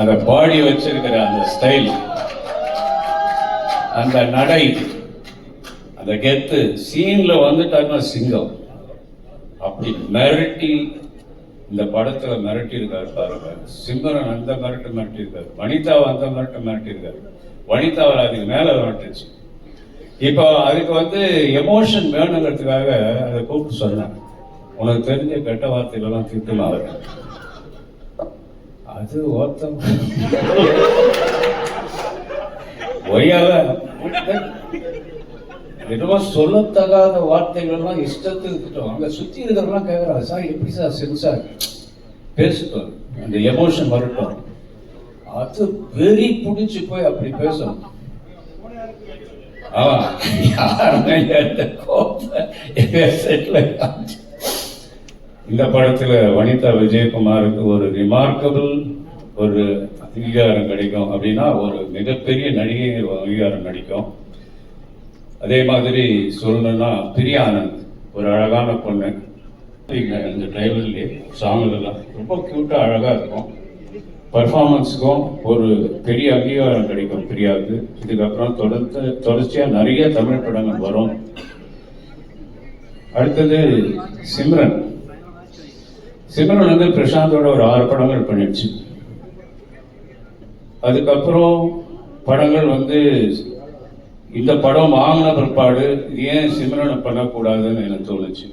அந்த பாடி வச்சிருக்கிற அந்த ஸ்டைல் அந்த நடை அந்த கெத்து சீன்ல வந்துட்டாருன்னா சிங்கம். அப்படி மிரட்டி இந்த படத்துல மிரட்டி இருக்காரு பாருங்க. சிம்மரன் அந்த மிரட்டு மிரட்டி இருக்காரு வனிதாவை அந்த மிரட்டு மிரட்டி இருக்காரு வனிதாவை அதுக்கு மேல மிரட்டுச்சு. இப்போ அதுக்கு வந்து எமோஷன் வேணுங்கிறதுக்காக அதை கூப்பிட்டு சொன்னேன் உனக்கு தெரிஞ்ச கெட்ட வார்த்தைகளெல்லாம் திட்டலாம் அவர் அது ஒருத்தம் ஒய்யால ஏதோ சொல்லத்தகாத வார்த்தைகள்லாம் இஷ்டத்துக்கு அங்கே அங்க சுத்தி இருக்கிறவங்களாம் கேட்குறாங்க சார் எப்படி சார்? சென்சார் பேசுவார் அந்த எமோஷன் வரட்டும். அது வெறி பிடிச்சி போய் அப்படி பேசணும் ஆமா. யாருமே எந்த கோபத்தை காமிச்சு. இந்த படத்துல வனிதா விஜயகுமாருக்கு ஒரு ரிமார்க்கபிள் ஒரு அங்கீகாரம் கிடைக்கும் அப்படின்னா ஒரு மிகப்பெரிய நடிகை அங்கீகாரம் கிடைக்கும். அதே மாதிரி சொல்லணும்னா பிரியா ஆனந்த் ஒரு அழகான பொண்ணு. இந்த ட்ரைவர்லேயே சாங்குலாம் ரொம்ப க்யூட்டாக அழகாக இருக்கும். பர்ஃபார்மன்ஸுக்கும் ஒரு பெரிய அங்கீகாரம் கிடைக்கும் பிரியாவுக்கு. இதுக்கப்புறம் தொடர்ந்து தொடர்ச்சியாக நிறைய தமிழ் படங்கள் வரும். அடுத்தது சிம்ரன். சிம்ரன் வந்து பிரசாந்தோட ஒரு ஆறு படங்கள் பண்ணிடுச்சு. அதுக்கப்புறம் படங்கள் வந்து இந்த படம் வாங்கின பிற்பாடு ஏன் சிம்ரனை பண்ணக்கூடாதுன்னு எனக்கு தோணுச்சு.